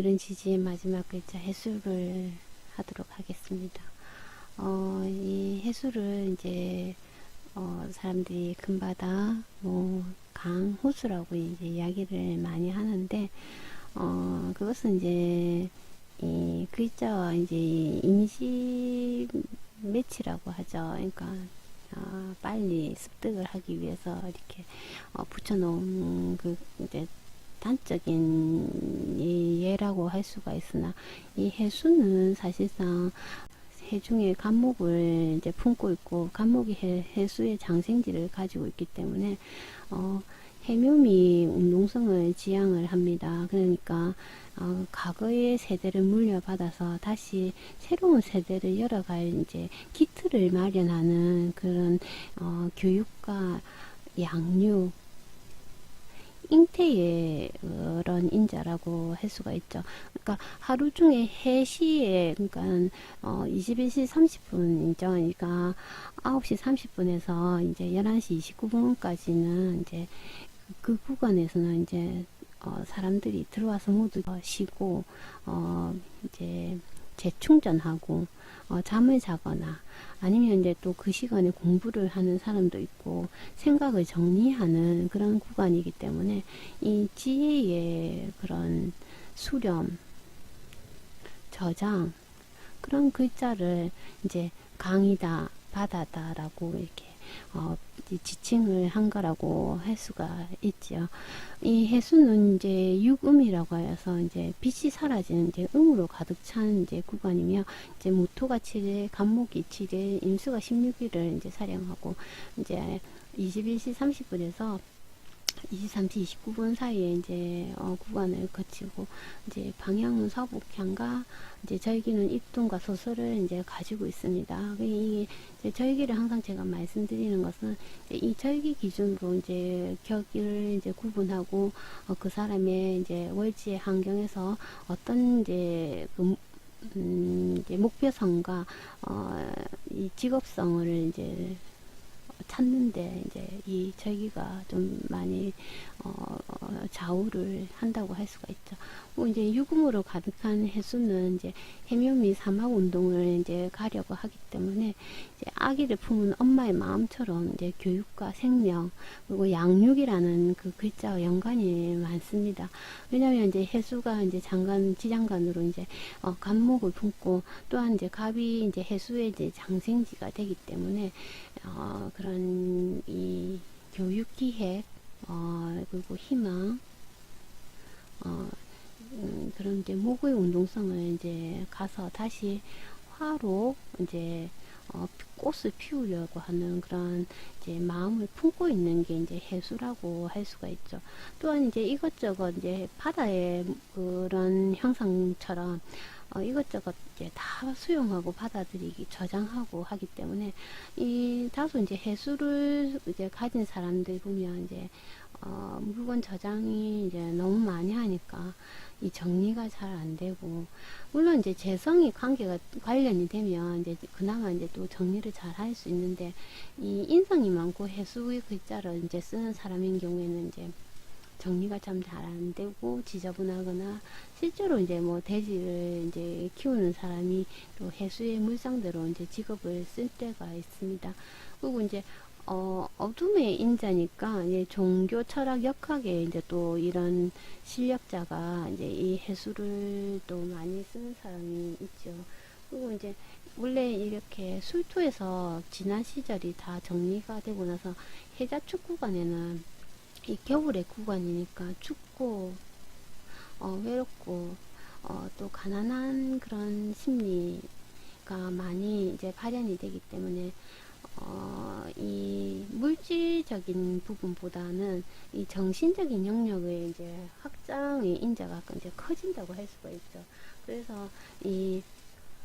오늘은 지지의 마지막 글자 해수를 하도록 하겠습니다. 어, 이 해수를 이제 어, 사람들이 금바다, 뭐, 강, 호수라고 이제 이야기를 많이 하는데, 어, 그것은 이제, 이 글자와 이제 이 이미지 매치라고 하죠. 그러니까, 어, 빨리 습득을 하기 위해서 이렇게 어, 붙여놓은 그 이제 단적인 이 예라고 할 수가 있으나 이 해수는 사실상 해중의 간목을 이제 품고 있고 간목이 해, 해수의 장생지를 가지고 있기 때문에 어, 해묘미 운동성을 지향을 합니다. 그러니까 어, 과거의 세대를 물려받아서 다시 새로운 세대를 열어갈 이제 기틀을 마련하는 그런 어, 교육과 양육 잉태의 그런 인자라고 할 수가 있죠. 그러니까 하루 중에 해시에 그러니까 어 21시 30분이죠. 그러니까 9시 30분에서 이제 11시 29분까지는 이제 그 구간에서는 이제 어 사람들이 들어와서 모두 쉬고 어 이제 재충전하고 어 잠을 자거나 아니면 이제 또 그 시간에 공부를 하는 사람도 있고 생각을 정리하는 그런 구간이기 때문에 이 지혜의 그런 수렴, 저장 그런 글자를 이제 강이다, 바다다라고 이렇게 어, 이 지칭을 한 거라고 할 수가 있지요. 이 해수는 이제 육음이라고 하여서 이제 빛이 사라지는 이제 음으로 가득 찬 이제 구간이며 이제 모토가 7일, 간목이 7일, 임수가 16일을 이제 사령하고 이제 21시 30분에서 23시 29분 사이에 이제 어, 구간을 거치고 이제 방향은 서북향과 이제 절기는 입동과 소설을 이제 가지고 있습니다. 이 이제 절기를 항상 제가 말씀드리는 것은 이 절기 기준으로 이제 격을 이제 구분하고 어, 그 사람의 이제 월지의 환경에서 어떤 이제 그 음, 이제 목표성과 어, 이 직업성을 이제 찾는데 이제 이 절기가 좀 많이 어, 어, 좌우를 한다고 할 수가 있죠. 뭐 이제 유금으로 가득한 해수는 이제 해묘미 사막 운동을 이제 가려고 하기 때문에 이제 아기를 품은 엄마의 마음처럼 이제 교육과 생명 그리고 양육이라는 그 글자와 연관이 많습니다. 왜냐하면 이제 해수가 이제 장관 지장관으로 이제 어, 간목을 품고 또한 이제 갑이 이제 해수의 이제 장생지가 되기 때문에 어, 그런 이 교육 기획 어, 그리고 희망 어, 음, 그런 이제 목의 운동성을 이제 가서 다시 화로 이제 어, 꽃을 피우려고 하는 그런 이제 마음을 품고 있는 게 이제 해수라고 할 수가 있죠. 또한 이제 이것저것 이제 바다의 그런 형상처럼 어, 이것저것 이제 다 수용하고 받아들이기 저장하고 하기 때문에 이 다소 이제 해수를 이제 가진 사람들 보면 이제 어, 물건 저장이 이제 너무 많이 하니까 이 정리가 잘 안 되고 물론 이제 재성이 관계가 관련이 되면 이제 그나마 이제 또 정리를 잘 할 수 있는데 이 인성이 많고 해수의 글자를 이제 쓰는 사람인 경우에는 이제 정리가 참 잘 안 되고 지저분하거나 실제로 이제 뭐 돼지를 이제 키우는 사람이 또 해수의 물상대로 이제 직업을 쓸 때가 있습니다. 그리고 이제 어, 어둠의 인자니까 이제 종교 철학 역학에 이제 또 이런 실력자가 이제 이 해수를 또 많이 쓰는 사람이 있죠. 그리고 이제 원래 이렇게 술토에서 지난 시절이 다 정리가 되고 나서 해자축 구간에는 이 겨울의 구간이니까 춥고 어, 외롭고 어, 또 가난한 그런 심리가 많이 이제 발현이 되기 때문에 어, 이 물질적인 부분보다는 이 정신적인 영역의 이제 확장의 인자가 이제 커진다고 할 수가 있죠. 그래서 이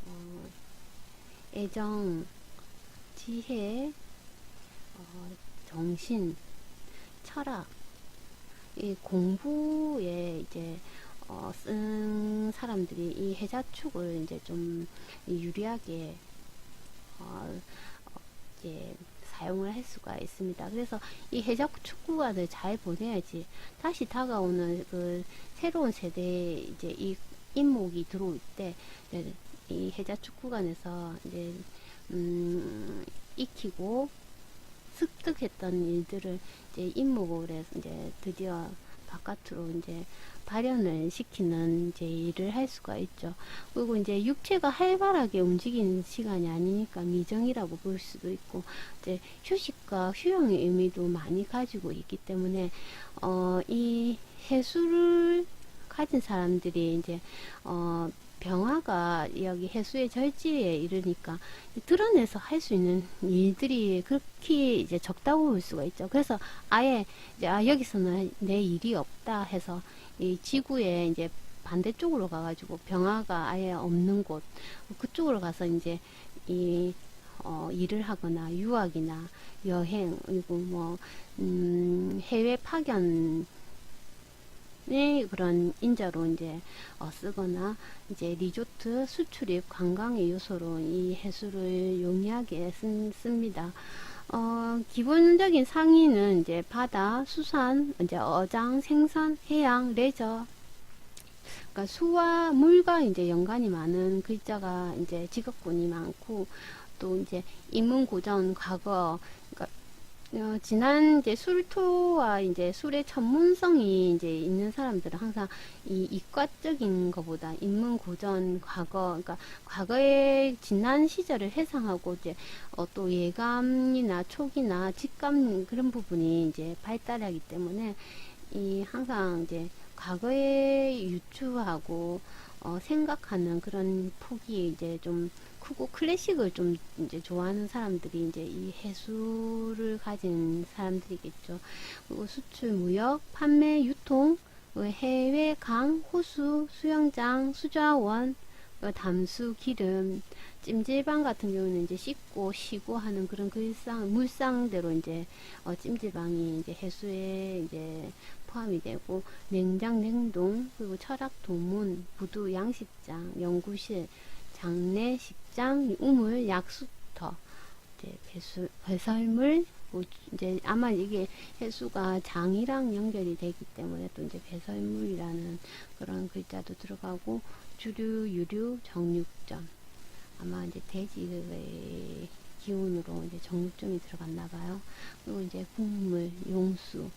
어, 애정, 지혜, 어, 정신, 철학, 이 공부에 이제 어, 쓴 사람들이 이 해자축을 이제 좀 유리하게 어, 이제 사용을 할 수가 있습니다. 그래서 이 해자축 구간을 잘 보내야지 다시 다가오는 그 새로운 세대에 이제 이 인목이 들어올 때, 이 해자축 구간에서 이제, 음, 익히고 습득했던 일들을 이제 인목으로 해서 이제 드디어 바깥으로 이제 발현을 시키는 이제 일을 할 수가 있죠. 그리고 이제 육체가 활발하게 움직이는 시간이 아니니까 미정이라고 볼 수도 있고 이제 휴식과 휴양의 의미도 많이 가지고 있기 때문에 어, 이 해수를 가진 사람들이 이제 어, 병화가 여기 해수의 절지에 이르니까 드러내서 할 수 있는 일들이 그렇게 이제 적다고 볼 수가 있죠. 그래서 아예 이제 아 여기서는 내 일이 없다 해서 이 지구에 이제 반대쪽으로 가가지고 병화가 아예 없는 곳 그쪽으로 가서 이제 이 어, 일을 하거나 유학이나 여행 그리고 뭐 음, 해외 파견 의 그런 인자로 이제 어, 쓰거나 이제 리조트 수출입 관광의 요소로 이 해수를 용이하게 쓴, 씁니다. 어, 기본적인 상의는 이제 바다, 수산, 이제 어장, 생선, 해양, 레저. 그러니까 수와 물과 이제 연관이 많은 글자가 이제 직업군이 많고 또 이제 인문 고전 과거 어, 지난 이제 술토와 이제 술의 전문성이 이제 있는 사람들은 항상 이 이과적인 것보다 인문 고전 과거 그러니까 과거의 지난 시절을 회상하고 이제 어, 또 예감이나 촉이나 직감 그런 부분이 이제 발달하기 때문에 이 항상 이제 과거에 유추하고 어, 생각하는 그런 폭이 이제 좀 크고 클래식을 좀 이제 좋아하는 사람들이 이제 이 해수를 가진 사람들이겠죠. 그리고 수출, 무역, 판매, 유통, 그 해외 강, 호수, 수영장, 수자원, 그 담수, 기름, 찜질방 같은 경우는 이제 씻고 쉬고 하는 그런 그 일상 물상대로 이제 어, 찜질방이 이제 해수에 이제 포함이 되고 냉장, 냉동, 그리고 철학, 도문, 부두, 양식장, 연구실, 장례, 식장, 우물, 약수터, 이제 배수, 배설물, 뭐 이제 아마 이게 해수가 장이랑 연결이 되기 때문에 또 이제 배설물이라는 그런 글자도 들어가고 주류, 유류, 정육점. 아마 이제 돼지의 기운으로 이제 정육점이 들어갔나 봐요. 그리고 이제 국물, 용수,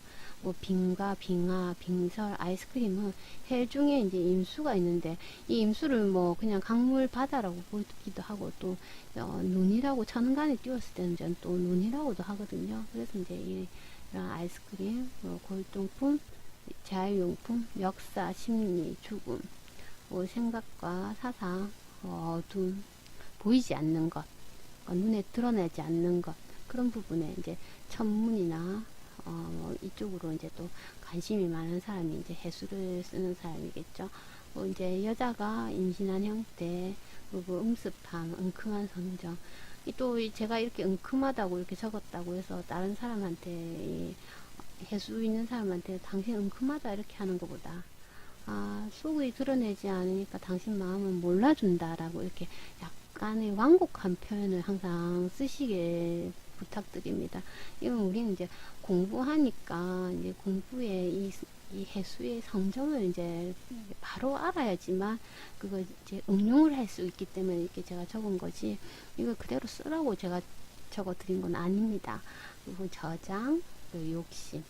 뭐 빙과 빙하, 빙설, 아이스크림은 해 중에 이제 임수가 있는데 이 임수를 뭐 그냥 강물 바다라고 보기도 하고 또 어, 눈이라고 천간에 띄웠을 때는 전또 눈이라고도 하거든요. 그래서 이제 이, 이런 아이스크림, 뭐 골동품, 자유용품, 역사, 심리, 죽음, 뭐 생각과 사상, 어, 어둠, 보이지 않는 것, 어, 눈에 드러나지 않는 것 그런 부분에 이제 천문이나 어, 뭐 이쪽으로 이제 또 관심이 많은 사람이 이제 해수를 쓰는 사람이겠죠. 뭐 이제 여자가 임신한 형태, 그리고 음습함, 엉큼한 성정. 이또이 제가 이렇게 엉큼하다고 이렇게 적었다고 해서 다른 사람한테 이 해수 있는 사람한테 당신 엉큼하다 이렇게 하는 것보다 아, 속이 드러내지 않으니까 당신 마음은 몰라준다라고 이렇게 약간의 완곡한 표현을 항상 쓰시게 부탁드립니다. 이건 우리는 이제 공부하니까 이제 공부에 이, 이 해수의 성정을 이제 바로 알아야지만 그걸 이제 응용을 할 수 있기 때문에 이렇게 제가 적은 거지 이걸 그대로 쓰라고 제가 적어 드린 건 아닙니다. 그리고 저장, 그 욕심.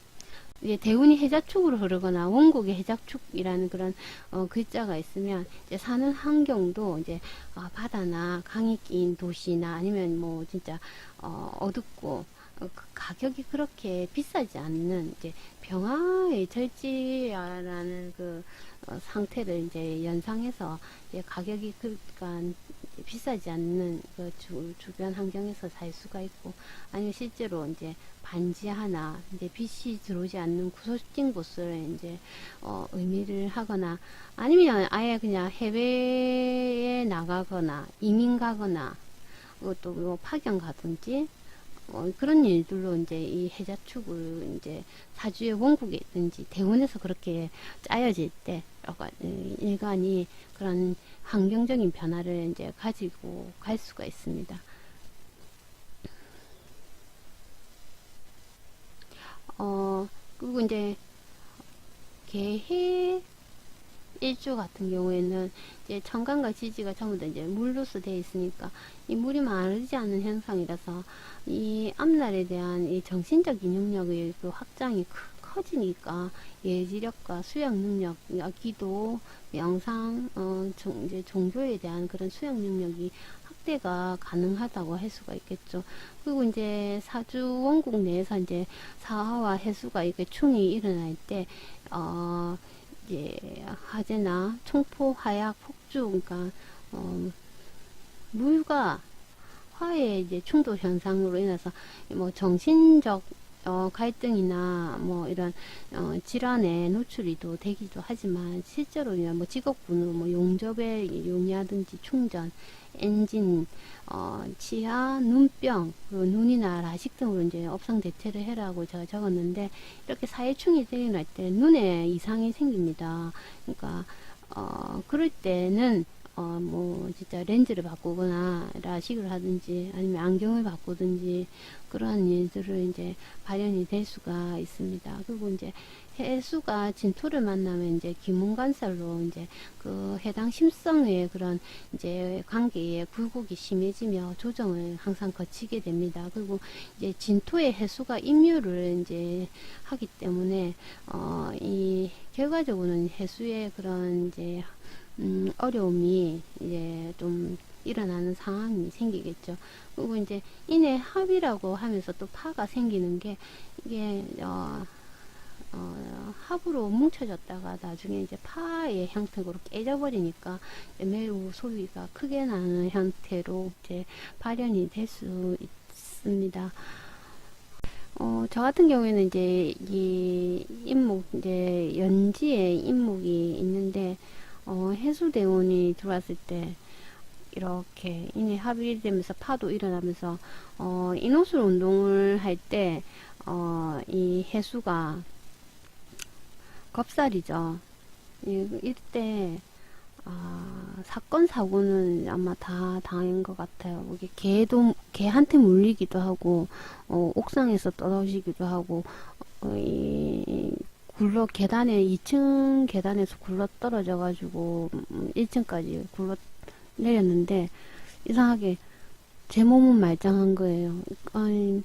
이제 대운이 해자축으로 흐르거나 원곡의 해자축이라는 그런 어, 글자가 있으면 이제 사는 환경도 이제 아, 바다나 강이 낀 도시나 아니면 뭐 진짜 어, 어둡고 어, 그 가격이 그렇게 비싸지 않는 이제 병화의 절지라는 그 어, 상태를 이제 연상해서 이제 가격이 그러니까 비싸지 않는 그 주, 주변 환경에서 살 수가 있고 아니면 실제로 이제 반지 하나 이제 빛이 들어오지 않는 구석진 곳을 이제 어, 의미를 하거나 아니면 아예 그냥 해외에 나가거나 이민 가거나 그것도 뭐 파견 가든지 어, 그런 일들로 이제 이 해자축을 이제 사주의 원국에 있든지 대원에서 그렇게 짜여질 때이 일간이 그런 환경적인 변화를 이제 가지고 갈 수가 있습니다. 어, 그리고 이제 개해 일주 같은 경우에는 이제 청강과 지지가 전부 다 이제 물로서 되어 있으니까 이 물이 마르지 않는 현상이라서 이 앞날에 대한 이 정신적인 능력의 그 확장이 크- 커지니까 예지력과 수양 능력, 아, 기도, 명상, 어, 종, 이제 종교에 대한 그런 수양 능력이 확대가 가능하다고 할 수가 있겠죠. 그리고 이제 사주 원국 내에서 이제 사화와 해수가 이렇게 충이 일어날 때, 어, 이제 화재나 총포, 화약, 폭주, 그러니까, 어, 물과 화의 이제 충돌 현상으로 인해서 뭐 정신적 어, 갈등이나 뭐 이런 어, 질환에 노출이 또 되기도 하지만 실제로 뭐 직업군으로 뭐 용접의 용이라든지 충전, 엔진, 어, 치아, 눈병, 그리고 눈이나 라식 등으로 이제 업상 대체를 해라고 제가 적었는데 이렇게 사회충이 생겨날 때 눈에 이상이 생깁니다. 그러니까 어, 그럴 때는 어, 뭐, 진짜 렌즈를 바꾸거나, 라식을 하든지, 아니면 안경을 바꾸든지, 그러한 일들을 이제 발현이 될 수가 있습니다. 그리고 이제 해수가 진토를 만나면 이제 기문관살로 이제 그 해당 심성의 그런 이제 관계에 굴곡이 심해지며 조정을 항상 거치게 됩니다. 그리고 이제 진토의 해수가 임유를 이제 하기 때문에, 어, 이, 결과적으로는 해수의 그런 이제 음, 어려움이 이제 좀 일어나는 상황이 생기겠죠. 그리고 이제 인해 합이라고 하면서 또 파가 생기는 게 이게 어, 어, 합으로 뭉쳐졌다가 나중에 이제 파의 형태로 깨져버리니까 매우 소리가 크게 나는 형태로 이제 발현이 될 수 있습니다. 어, 저 같은 경우에는 이제 이 임목, 이제 연지에 임목이 있는데, 어, 해수대운이 들어왔을 때, 이렇게 인해 합의되면서 파도 일어나면서, 어, 인호술 운동을 할 때, 어, 이 해수가 겁살이죠. 이, 이때, 아, 사건, 사고는 아마 다 당한 것 같아요. 이게 개도, 개한테 물리기도 하고, 어, 옥상에서 떨어지기도 하고, 어, 이, 굴러, 계단에, 2층 계단에서 굴러 떨어져 가지고, 음, 1층까지 굴러 내렸는데, 이상하게, 제 몸은 말짱한 거예요. 아니,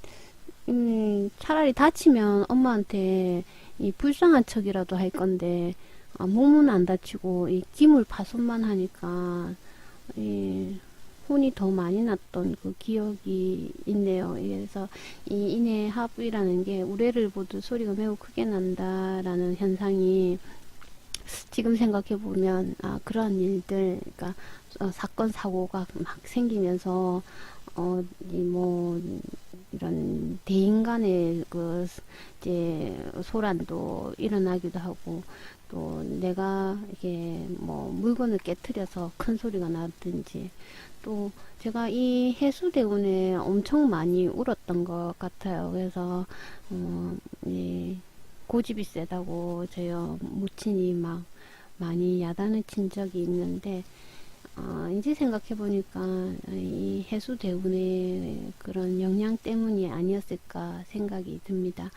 음, 차라리 다치면 엄마한테 이 불쌍한 척이라도 할 건데, 아, 몸은 안 다치고, 이 기물 파손만 하니까, 이, 혼이 더 많이 났던 그 기억이 있네요. 그래서 이 인해 합이라는 게 우레를 보듯 소리가 매우 크게 난다라는 현상이 지금 생각해 보면 아 그러한 일들 그러니까 어, 사건 사고가 막 생기면서 어이뭐 이런 대인 간의 그 이제 소란도 일어나기도 하고 또 내가 이게 뭐 물건을 깨뜨려서 큰 소리가 나든지 또 제가 이 해수 대운에 엄청 많이 울었던 것 같아요. 그래서 어, 이 고집이 세다고 저희母친이 막 많이 야단을 친 적이 있는데 아, 이제 생각해 보니까 이 해수 대운의 그런 영향 때문이 아니었을까 생각이 듭니다.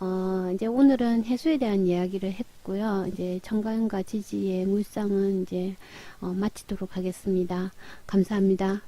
어, 이제 오늘은 해수에 대한 이야기를 했고요. 이제 청가연과 지지의 물상은 이제 어, 마치도록 하겠습니다. 감사합니다.